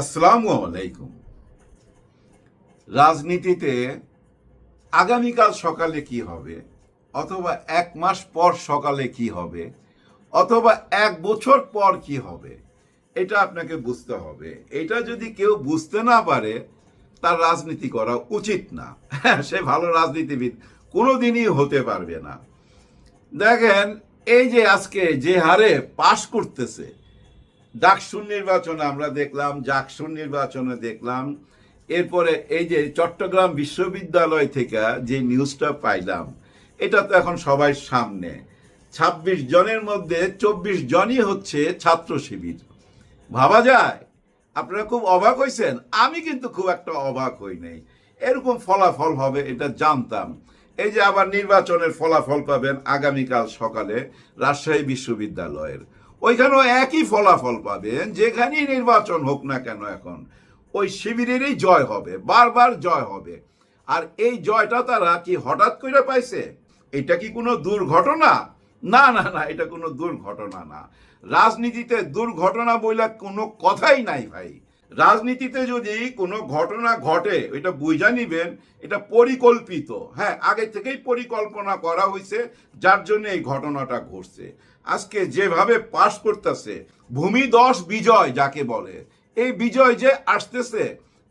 আসসালামু আলাইকুম। রাজনীতিতে আগামীকাল সকালে কি হবে? অথবা এক মাস পর সকালে কি হবে? অথবা এক বছর পর কি হবে? এটা আপনাকে বুঝতে হবে। এটা যদি কেউ বুঝতে না পারে, তার রাজনীতি করা উচিত না। হ্যাঁ সে ভালো রাজনীতিবিদ কোনোদিনই হতে পারবে না। দেখেন, এই যে আজকে যে হারে পাশ করতেছে ডাকসুর নির্বাচনে আমরা দেখলাম, জাকসুর নির্বাচনে দেখলাম। এরপরে এই যে চট্টগ্রাম বিশ্ববিদ্যালয় থেকে যে নিউজটা পাইলাম, এটা তো এখন সবাই সামনে। ছাব্বিশ জনের মধ্যে চব্বিশ জনই হচ্ছে ছাত্র শিবির। ভাবা যায়? আপনারা খুব অবাক হয়েছেন আমি কিন্তু খুব একটা অবাক হই নাই। এরকম ফলাফল হবে, এটা জানতাম। এই যে আবার নির্বাচনের ফলাফল পাবেন আগামীকাল সকালে রাজশাহী বিশ্ববিদ্যালয়ের। ওইখানেও একই ফলাফল পাবেন, যেখানেই নির্বাচন হোক না কেন এখন। ওই শিবিরেরই জয় হবে, বারবার জয় হবে। আর এই জয়টা তারা কি হঠাৎ করে পাইছে? এটা কি কোনো দুর্ঘটনা? না না না, এটা কোনো দুর্ঘটনা না। রাজনীতিতে দুর্ঘটনা বইলা কোনো কথাই নাই ভাই। রাজনীতিতে যদি কোনো ঘটনা ঘটে, এটা বুঝা নিবেন, এটা পরিকল্পিত। হ্যাঁ আগে থেকেই পরিকল্পনা করা হয়েছে যার জন্য এই ঘটনাটা ঘটছে। আজকে যেভাবে পাশ করতেছে ভূমিদশ বিজয় যাকে বলে, এই বিজয় যে আসতেছে,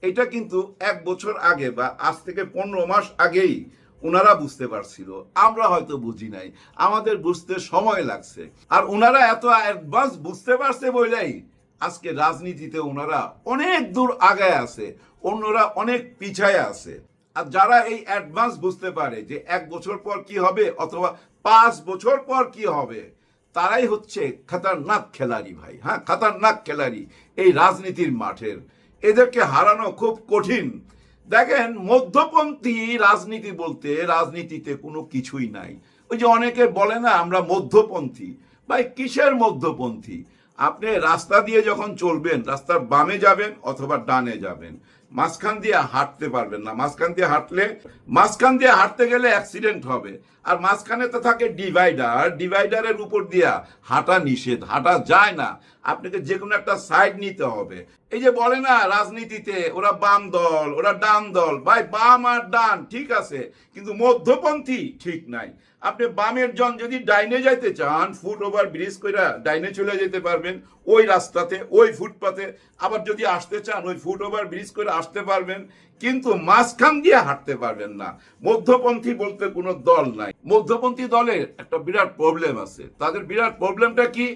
এটা কিন্তু এক বছর আগে বা আজ থেকে পনেরো মাস আগেই ওনারা বুঝতে পারছিল। আমরা হয়তো বুঝি নাই, আমাদের বুঝতে সময় লাগছে। আর ওনারা এত অ্যাডভান্স বুঝতে পারছে বলেই আজকে রাজনীতিতে ওনারা অনেক দূর আগায় আছে, অন্যরা অনেক পিছায় আছে। আর যারা এই অ্যাডভান্স বুঝতে পারে যে এক বছর পর কি হবে অথবা পাঁচ বছর পর কি হবে, তারাই হচ্ছে খাতারনাক খেলাড়ি ভাই হ্যাঁ খাতারনাক খেলাড়ি এই রাজনীতির মাঠের। এদেরকে হারানো খুব কঠিন। দেখেন, মধ্যপন্থী রাজনীতি বলতে রাজনীতিতে কোনো কিছুই নাই। ওই যে অনেকে বলে না, আমরা মধ্যপন্থী। ভাই, কিসের মধ্যপন্থী? আপনি রাস্তা দিয়ে যখন চলবেন রাস্তার বামে যাবেন অথবা ডানে যাবেন। মাঝখান দিয়ে হাঁটতে পারবেন না। মাঝখান দিয়ে হাঁটলে, মাঝখান দিয়ে হাঁটতে গেলে অ্যাক্সিডেন্ট হবে। আর মাঝখানে তো থাকে ডিভাইডার ডিভাইডারের উপর দিয়া হাঁটা নিষেধ। হাঁটা যায় না। আপনাকে যে কোনো একটা সাইড নিতে হবে। এই যে বলে না রাজনীতিতে, ওরা বাম দল, ওরা ডান দল। ভাই, বাম আর ডান, ঠিক আছে। কিন্তু মধ্যপন্থী ঠিক নাই। আপনি বামের জন যদি ডাইনে যাইতে চান ফুট ওভার ব্রিজ কইরা ডাইনে চলে যেতে পারবেন। ওই রাস্তাতে, ওই ফুটপাতে। আবার যদি আসতে চান, ওই ফুট ওভার ব্রিজ করে আসতে পারবেন, কিন্তু মাঝখান দিয়ে হাঁটতে পারবেন না। মধ্যপন্থী বলতে কোনো দল নাই। মধ্যপন্থী দলের একটা বিরাট প্রবলেম আছে। তাদের বিরাট প্রবলেমটা কি?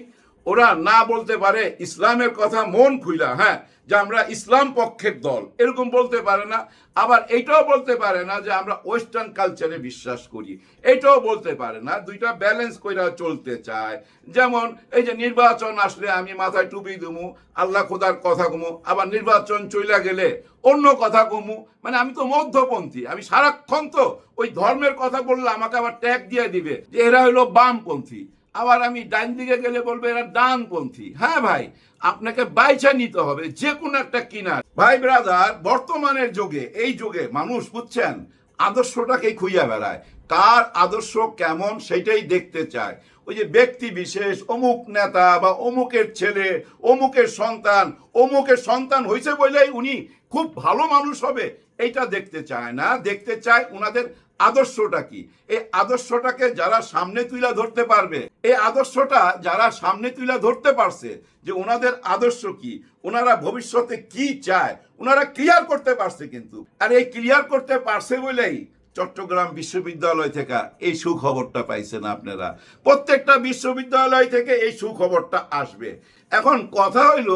ওরা না বলতে পারে ইসলামের কথা মন খুইলা হ্যাঁ? যে আমরা ইসলাম পক্ষের দল, এরকম বলতে পারে না। আবার এইটাও বলতে পারে না যে আমরা ওয়েস্টার্ন কালচারে বিশ্বাস করি। এইটাও বলতে পারে না, দুইটা ব্যালেন্স কইরা চলতে চায়। যেমন এই যে নির্বাচন আসলে আমি মাথায় টুপি দুমু, আল্লাহ খোদার কথা কমু, আবার নির্বাচন চইলা গেলে অন্য কথা কমু। মানে আমি তো মধ্যপন্থী, আমি সারাক্ষণ তো ওই ধর্মের কথা বললে আমাকে আবার ট্যাগ দিয়ে দিবে যে এরা হলো বামপন্থী। আবার আমি ডান দিকে গেলে বলব এরা ডানপন্থী। হ্যাঁ ভাই আপনাকে বাইচা নিতে হবে, যে কোনো একটা কিনার। ভাই ব্রাদার বর্তমানের যুগে, এই যুগে মানুষ বুঝছেন আদর্শটাকেই খুঁজে বেড়ায়। কার আদর্শ কেমন সেটাই দেখতে চায়। ওই যে ব্যক্তি বিশেষ, অমুক নেতা বা অমুকের ছেলে, অমুকের সন্তান অমুকের সন্তান হয়েছে বলেই উনি খুব ভালো মানুষ হবে, এইটা দেখতে চায় না। দেখতে চায় ওনাদের আদর্শটা কি? এই আদর্শটাকে যারা সামনে তুলে ধরতে পারবে, এই আদর্শটা যারা সামনে তুলে ধরতে পারছে যে ওনাদের আদর্শ কি, ওনারা ভবিষ্যতে কি চায়, ওনারা ক্লিয়ার করতে পারছে কিন্তু। আর এই ক্লিয়ার করতে পারছে বলেই চট্টগ্রাম বিশ্ববিদ্যালয় থেকে এই সুখবরটা পাইছেন আপনারা। প্রত্যেকটা বিশ্ববিদ্যালয় থেকে এই সুখবরটা আসবে। এখন কথা হইল,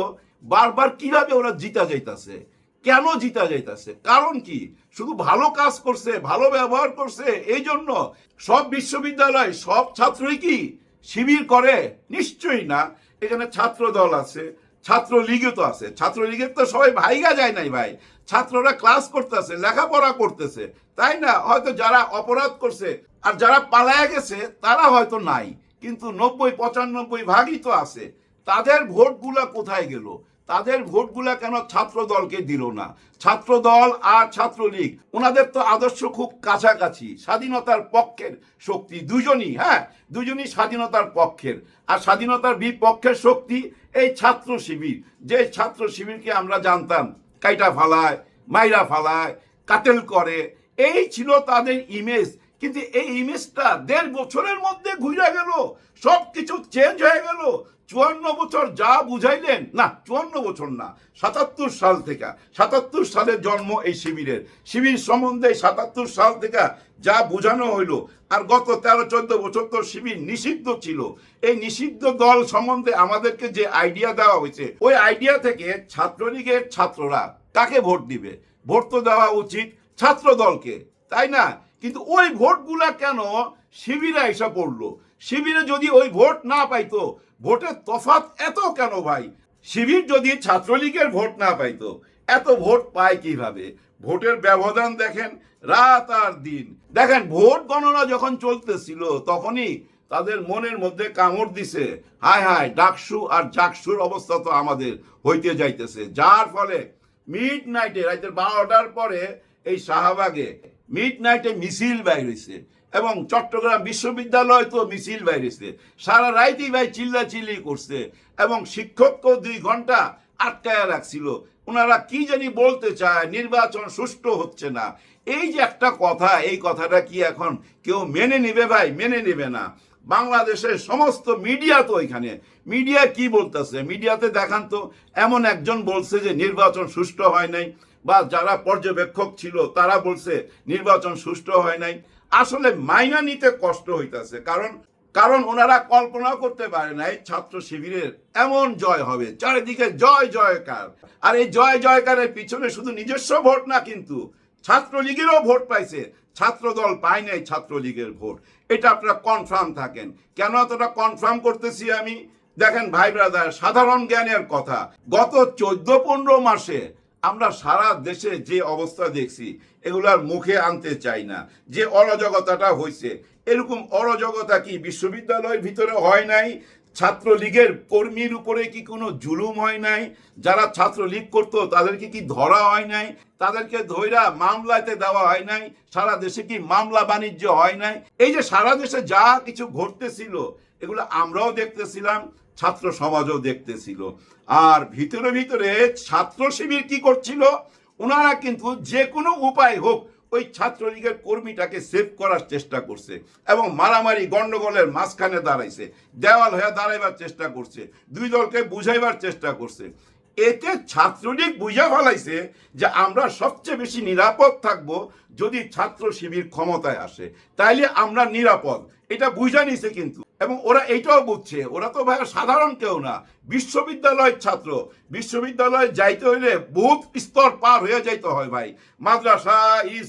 বারবার কীভাবে ওরা জিতা যাইতাছে? কেন জিতা যাইতাছে? কারণ কি? শুধু ভালো কাজ করছে, ভালো ব্যবহার করছে, এই জন্য সব বিশ্ববিদ্যালয়, সব ছাত্রই কি শিবির করে? নিশ্চয়ই না। এখানে ছাত্র দল আছে ছাত্র লীগও তো আছে। ছাত্র লীগের তো সবাই ভাইগা যায় নাই ভাই। ছাত্ররা ক্লাস করতেছে, লেখাপড়া করতেছে। তাই না? হয়তো যারা অপরাধ করছে আর যারা পালায়া গেছে, তারা হয়তো নাই। কিন্তু নব্বই, পঁচানব্বই ভাগই তো আছে। তাদের ভোটগুলা কোথায় গেল? তাদের ভোটগুলা কেন ছাত্র দলকে দিল না? ছাত্র দল আর ছাত্রলীগ ওনাদের তো আদর্শ খুব কাছাকাছি, স্বাধীনতার পক্ষের শক্তি দুজনই হ্যাঁ? দুজনই স্বাধীনতার পক্ষের। আর স্বাধীনতার বিপক্ষের শক্তি এই ছাত্র শিবির। যে ছাত্র শিবিরকে আমরা জানতাম, কাইটা ফালায়, মাইরা ফালায়, কাটেল করে, এই ছিল তাদের ইমেজ কিন্তু এই ইমেজটা দেড় বছরের মধ্যে ঘুরে গেল সব কিছু চেঞ্জ হয়ে গেল। চুয়ান্ন বছর যা বুঝাইলেন, না, চুয়ান্ন বছর না, সাতাত্তর সাল থেকে, সাতাত্তর সালে জন্ম এই শিবিরের। শিবির সম্বন্ধে সাতাত্তর সাল থেকে যা বোঝানো হইল, আর গত তেরো, চোদ্দ বছর তো শিবির নিষিদ্ধ ছিল। এই নিষিদ্ধ দল সম্বন্ধে আমাদেরকে যে আইডিয়া দেওয়া হয়েছে, ওই আইডিয়া থেকে ছাত্রলীগের ছাত্ররা কাকে ভোট দিবে? ভোট তো দেওয়া উচিত ছাত্র দলকে তাই না? কিন্তু ওই ভোটগুলা কেন শিবিরে এসে পড়ল? শিবিরে যদি ওই ভোট না পাইতো, ভোটের তফাত এত কেন ভাই? শিবির যদি ছাত্রলীগের ভোট না পাইতো, এত ভোট পায় কীভাবে? ভোটের ব্যবধান দেখেন রাত আর দিন। দেখেন, ভোট গণনা যখন চলতেছিল, তখনই তাদের মনের মধ্যে কামড় দিছে। হায় হায়, ডাকসু আর জাকসুর অবস্থা তো আমাদের হইতে যাইতেছে। যার ফলে মিড নাইটে রাতের বারোটার পরে এই শাহবাগে, মিড নাইটে মিছিল বাইর হয়েছে এবং চট্টগ্রাম বিশ্ববিদ্যালয় তো মিছিল বাইরেছে। সারা রাইতেই ভাই চিল্লা চিল্লি করছে এবং শিক্ষককেও দুই ঘণ্টা আটকায় রাখছিল। ওনারা কি জানি বলতে চায়, নির্বাচন সুষ্ঠু হচ্ছে না। এই যে একটা কথা, এই কথাটা কি এখন কেউ মেনে নেবে ভাই? মেনে নেবে না। বাংলাদেশের সমস্ত মিডিয়া তো এখানে মিডিয়া কি বলতেছে? মিডিয়াতে দেখান তো, এমন একজন বলছে যে নির্বাচন সুষ্ঠু হয় নাই, বা যারা পর্যবেক্ষক ছিল তারা বলছে নির্বাচন সুষ্ঠু হয় নাই। আসলে মাইনা নিতে কষ্ট হইতাছে, কারণ কারণ ওনারা কল্পনা করতে পারে না এই ছাত্র শিবিরের এমন জয় হবে, চারিদিকে জয় জয়কার। আর এই জয় জয়কারের পিছনে শুধু নিজস্ব ভোট না কিন্তু ছাত্রলীগেরও ভোট পাইছে ছাত্র দল পায় নাই ছাত্রলীগের ভোট। এটা আপনারা কনফার্ম থাকেন। কেন এতটা কনফার্ম করতেছি আমি? দেখেন ভাই ব্রাদার সাধারণ জ্ঞানের কথা, গত চোদ্দ পনেরো মাসে আমরা সারা দেশে যে অবস্থা দেখছি, এগুলার মুখে আনতে চাই না। যে অরাজকতাটা হয়েছে এরকম অরাজকতা কি বিশ্ববিদ্যালয়ের ভিতরে হয় নাই? ছাত্রলীগের কর্মীর উপরে কি কোনো জুলুম হয় নাই? যারা ছাত্রলীগ করতো, তাদেরকে কি ধরা হয় নাই? তাদেরকে ধৈরা মামলাতে দেওয়া হয় নাই? সারা দেশে কি মামলা বাণিজ্য হয় নাই? এই যে সারা দেশে যা কিছু ঘটতেছিল, এগুলো আমরাও দেখতেছিলাম, ছাত্র সমাজও দেখতেছিল। আর ভিতরে ভিতরে ছাত্র শিবির কি করছিল? ওনারা কিন্তু যে কোনো উপায় হোক ওই ছাত্রলীগের কর্মীটাকে সেভ করার চেষ্টা করছে এবং মারামারি, গন্ডগোলের মাঝখানে দাঁড়াইছে। দেওয়াল হয়ে দাঁড়াইবার চেষ্টা করছে। দুই দলকে বুঝাইবার চেষ্টা করছে। এতে ছাত্রলীগ বুঝা ফেলাইছে যে আমরা সবচেয়ে বেশি নিরাপদ থাকব যদি ছাত্র শিবির ক্ষমতায় আসে। তাইলে আমরা নিরাপদ। এটা বুঝা নিছে কিন্তু। এবং ওরা এইটাও বুঝছে, ওরা তো ভাই সাধারণ কেউ না, বিশ্ববিদ্যালয়ের ছাত্র, বিশ্ববিদ্যালয়ে যাইতে হইলে বহুত স্তর পার হয়ে যাইতে হয় ভাই। মাদ্রাসা,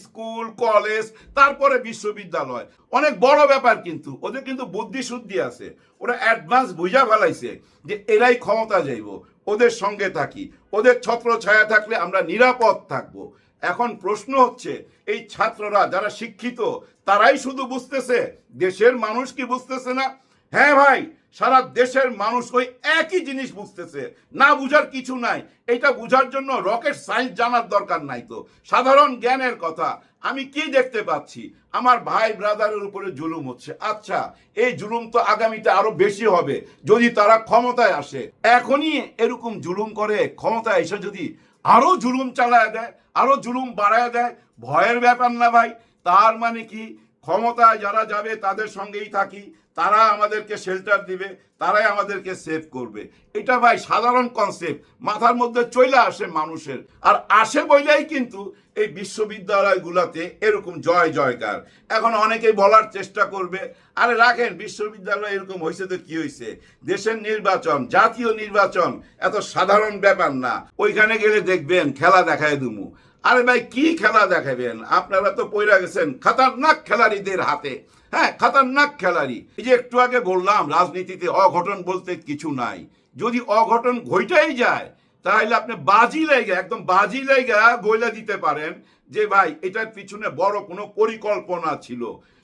স্কুল, কলেজ, তারপরে বিশ্ববিদ্যালয়। অনেক বড় ব্যাপার কিন্তু, ওদের কিন্তু বুদ্ধি শুদ্ধি আছে। ওরা অ্যাডভান্স বুঝা ফেলাইছে যে এরাই ক্ষমতা যাইব, ওদের সঙ্গে থাকি। ওদের ছত্র ছায়া থাকলে আমরা নিরাপদ থাকব। এখন প্রশ্ন হচ্ছে, এই ছাত্ররা যারা শিক্ষিত, তারাই শুধু বুঝতেছে, দেশের মানুষ কি বুঝতেছে না? হ্যাঁ ভাই, সারা দেশের মানুষ ওই একই জিনিস বুঝতেছে। না বুঝার কিছু নাই। এটা বুঝার জন্য রকেট সায়েন্স জানার দরকার নাই তো। সাধারণ জ্ঞানের কথা। আমি কি দেখতে পাচ্ছি? আমার ভাই ব্রাদারের উপরে জুলুম হচ্ছে। আচ্ছা এই জুলুম তো আগামীতে আরও বেশি হবে, যদি তারা ক্ষমতায় আসে। এখনই এরকম জুলুম করে, ক্ষমতায় এসে যদি আরও জুলুম চালায় দেয়, আরও জুলুম বাড়ায় দেয়, ভয়ের ব্যাপার না ভাই। তার মানে কি? ক্ষমতায় যারা যাবে, তাদের সঙ্গেই থাকি। তারা আমাদেরকে শেল্টার দিবে, তারাই আমাদেরকে সেভ করবে। এটা ভাই সাধারণ কনসেপ্ট মাথার মধ্যে চলে আসে মানুষের। আর আসে বইলেই কিন্তু এই বিশ্ববিদ্যালয়গুলোতে এরকম জয় জয়কার। এখন অনেকেই বলার চেষ্টা করবে, আরে রাখেন, বিশ্ববিদ্যালয় এরকম হয়েছে তো কি হয়েছে দেশের নির্বাচন, জাতীয় নির্বাচন, এত সাধারণ ব্যাপার না। ওইখানে গেলে দেখবেন, খেলা দেখায় দুমু। আরে ভাই, কি খেলা দেখাবেন? আপনারা তো পইরা গেছেন। খাতারনাক খেলাড়িদের হাতে। হ্যাঁ খাতারনাক খেলারি এই যে একটু আগে বললাম, রাজনীতিতে অঘটন বলতে কিছু নাই। যদি অঘটন ঘইটাই যায়, তাহলে আপনি বাজি লেগে, একদম বাজি লেগে গইলা দিতে পারেন। যে ভাই, এটার পিছনে বড় কোনো পরিকল্পনা ছিল।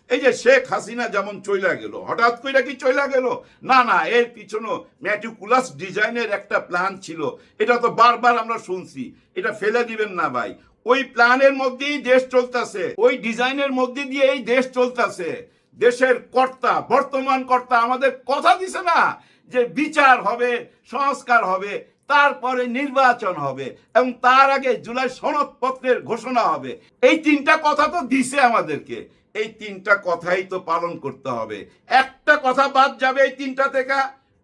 এই যে শেখ হাসিনা যেমন চইলা গেল, হঠাৎ করে কি চইলা গেল? না না, এর পিছনে ম্যাটিকুলাস ডিজাইনের একটা প্ল্যান ছিল। এটা তো বারবার আমরা শুনছি। এটা ফেলে দিবেন না ভাই। ওই প্ল্যানের মধ্যেই দেশ চলতেছে। ওই ডিজাইনের মধ্যে দিয়ে এই দেশ চলতেছে। দেশের কর্তা, বর্তমান কর্তা আমাদের কথা দিছে না যে বিচার হবে, সংস্কার হবে, তারপরে নির্বাচন হবে এবং তার আগে জুলাই সনদপত্রের ঘোষণা হবে। এই তিনটা কথা তো দিছে আমাদেরকে। এই তিনটা কথাই তো পালন করতে হবে। একটা কথা বাদ যাবে এই তিনটা থেকে,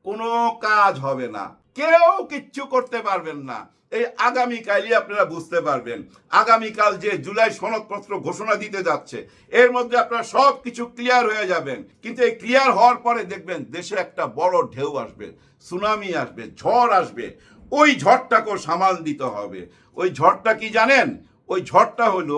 কোনো কাজ হবে না। কেউ কিচ্ছু করতে পারবেন না। এই আগামীকালই আপনারা বুঝতে পারবেন, আগামীকাল যে জুলাই সনদপত্র ঘোষণা দিতে যাচ্ছে, এর মধ্যে আপনারা সব কিছু ক্লিয়ার হয়ে যাবেন। কিন্তু এই ক্লিয়ার হওয়ার পরে দেখবেন দেশে একটা বড় ঢেউ আসবে সুনামি আসবে, ঝড় আসবে। ওই ঝড়টাকেও সামাল দিতে হবে। ওই ঝড়টা কি জানেন? ওই ঝড়টা হলো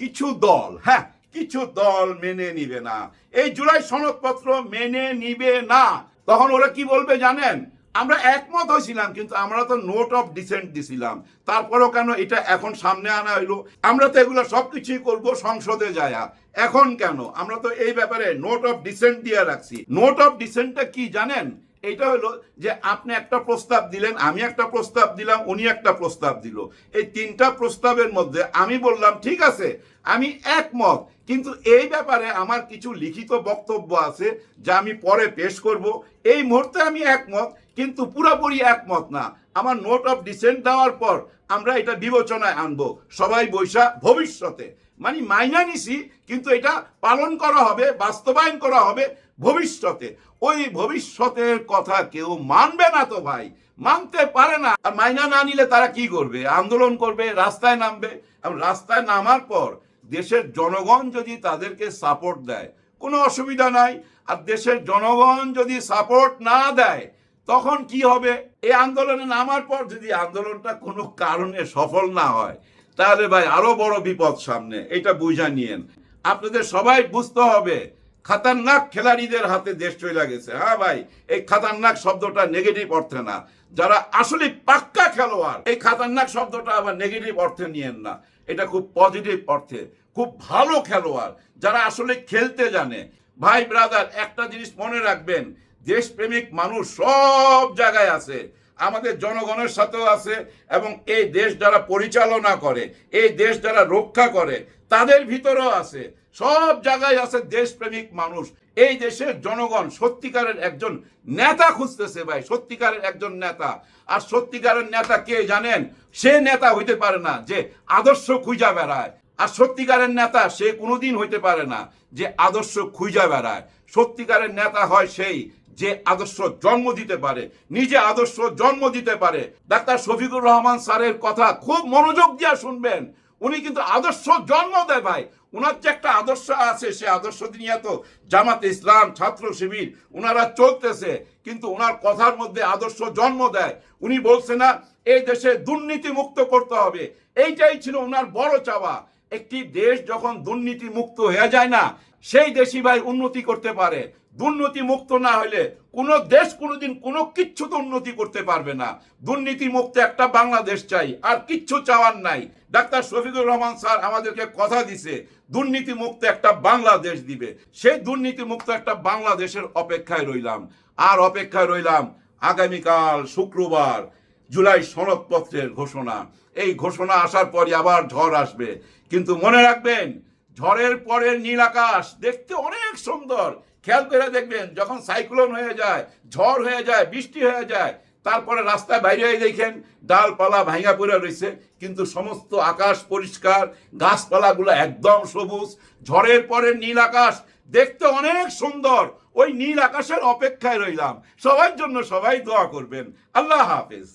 কিছু দল হ্যাঁ কিছু দল মেনে নিবে না। এই জুলাই সনদপত্র মেনে নিবে না। তখন ওরা কি বলবে জানেন? আমরা একমত হয়েছিলাম, কিন্তু আমরা তো নোট অফ ডিসেন্ট দিছিলাম। তারপরেও কেন এটা এখন সামনে আনা হইল? আমরা তো এগুলো সব কিছুই করব সংসদে যায়া। এখন কেন? আমরা তো এই ব্যাপারে নোট অফ ডিসেন্ট দিয়ে রাখছি। নোট অফ ডিসেন্টটা কি জানেন? এটা হলো যে আপনি একটা প্রস্তাব দিলেন, আমি একটা প্রস্তাব দিলাম, উনি একটা প্রস্তাব দিল। এই তিনটা প্রস্তাবের মধ্যে আমি বললাম, ঠিক আছে আমি একমত, কিন্তু এই ব্যাপারে আমার কিছু লিখিত বক্তব্য আছে যা আমি পরে পেশ করব। এই মুহূর্তে আমি একমত, কিন্তু পুরোপুরি একমত না। আমার নোট অফ ডিসেন্ট দেওয়ার পর আমরা এটা বিবেচনায় আনব। সবাই বৈশা, ভবিষ্যতে। মানে মাইনা নিছি, কিন্তু এটা পালন করা হবে, বাস্তবায়ন করা হবে ভবিষ্যতে। ওই ভবিষ্যতের কথা কেউ মানবে না তো ভাই। মানতে পারে না। আর মাইনা না নিলে তারা কি করবে? আন্দোলন করবে, রাস্তায় নামবে। রাস্তায় নামার পর দেশের জনগণ যদি তাদেরকে সাপোর্ট দেয়, কোনো অসুবিধা নাই। আর দেশের জনগণ যদি সাপোর্ট না দেয়, তখন কি হবে? এই আন্দোলনে নামার পর যদি আন্দোলনটা কোনো কারণে সফল না হয়, তাহলে ভাই আরও বড় বিপদ সামনে। এটা বুঝা নিয়েন। আপনাদের সবাই বুঝতে হবে, খাতারনাক খেলাড়িদের হাতে দেশ চলে গেছে। হ্যাঁ ভাই, এই খাতারনাক শব্দটা নেগেটিভ অর্থে না। যারা আসলে পাক্কা খেলোয়াড়, এই খাতারনাক শব্দটা আবার নেগেটিভ অর্থে নিয়েন না। এটা খুব পজিটিভ অর্থে। খুব ভালো খেলোয়াড়, যারা আসলে খেলতে জানে। ভাই ব্রাদার একটা জিনিস মনে রাখবেন, দেশপ্রেমিক মানুষ সব জায়গায় আছে, আমাদের জনগণের সাথেও আছে, এবং এই দেশ যারা পরিচালনা করে, এই দেশ যারা রক্ষা করে, তাদের ভিতরেও আছে। সব জায়গায় আছে দেশপ্রেমিক মানুষ। এই দেশের জনগণ সত্যিকারের একজন নেতা খুঁজতেছে ভাই, সত্যিকারের একজন নেতা। আর সত্যিকারের নেতা কে জানেন? সে নেতা হইতে পারে না যে আদর্শ খুঁজা বেড়ায়। আর সত্যিকারের নেতা সে কোনোদিন হইতে পারে না যে আদর্শ খুঁজা বেড়ায়। সত্যিকারের নেতা হয় সেই যে আদর্শ জন্ম দিতে পারে, নিজে আদর্শ জন্ম দিতে পারে। ডাক্তার শফিকুর রহমান স্যারের কথা খুব মনোযোগ দিয়ে শুনবেন। উনি কিন্তু আদর্শ জন্ম দেয় ভাই। ওনার যে একটা আদর্শ আছে, সে আদর্শ নিয়ে তো জামাত ইসলাম, ছাত্র শিবির, ওনারা চলতেছে, কিন্তু ওনার কথার মধ্যে আদর্শ জন্ম দেয়। উনি বলছে না, এই দেশে দুর্নীতি মুক্ত করতে হবে। এইটাই ছিল ওনার বড় চাওয়া। একটি দেশ যখন দুর্নীতি মুক্ত হয়ে যায় না, সেই দেশই ভাই উন্নতি করতে পারে। দুর্নীতি মুক্ত না হলে কোনো দেশ কোনোদিন কোনো কিচ্ছু তো উন্নতি করতে পারবে না। দুর্নীতি মুক্ত একটা বাংলাদেশ চাই, আর কিচ্ছু চাওয়ার নাই। ডাক্তার শফিকুর রহমান স্যার আমাদেরকে কথা দিছে দুর্নীতি মুক্ত একটা বাংলাদেশ দিবে। সেই দুর্নীতি মুক্ত একটা বাংলাদেশের অপেক্ষায় রইলাম। আর অপেক্ষায় রইলাম আগামীকাল শুক্রবার জুলাই সনদপত্রের ঘোষণা। এই ঘোষণা আসার পরই আবার ঝড় আসবে। কিন্তু মনে রাখবেন, ঝড়ের পরের নীল আকাশ দেখতে অনেক সুন্দর। খেয়াল করে দেখবেন, যখন সাইক্লোন হয়ে যায়, ঝড় হয়ে যায়, বৃষ্টি হয়ে যায়, তারপরে রাস্তায় বাইরে হয়ে দেখেন, ডালপালা ভাঙা পড়ে রয়েছে কিন্তু সমস্ত আকাশ পরিষ্কার, গাছপালাগুলো একদম সবুজ, ঝড়ের পরে নীল আকাশ, দেখতে অনেক সুন্দর, ওই নীল আকাশের অপেক্ষায় রইলাম। সবার জন্য সবাই দোয়া করবেন। আল্লাহ হাফেজ।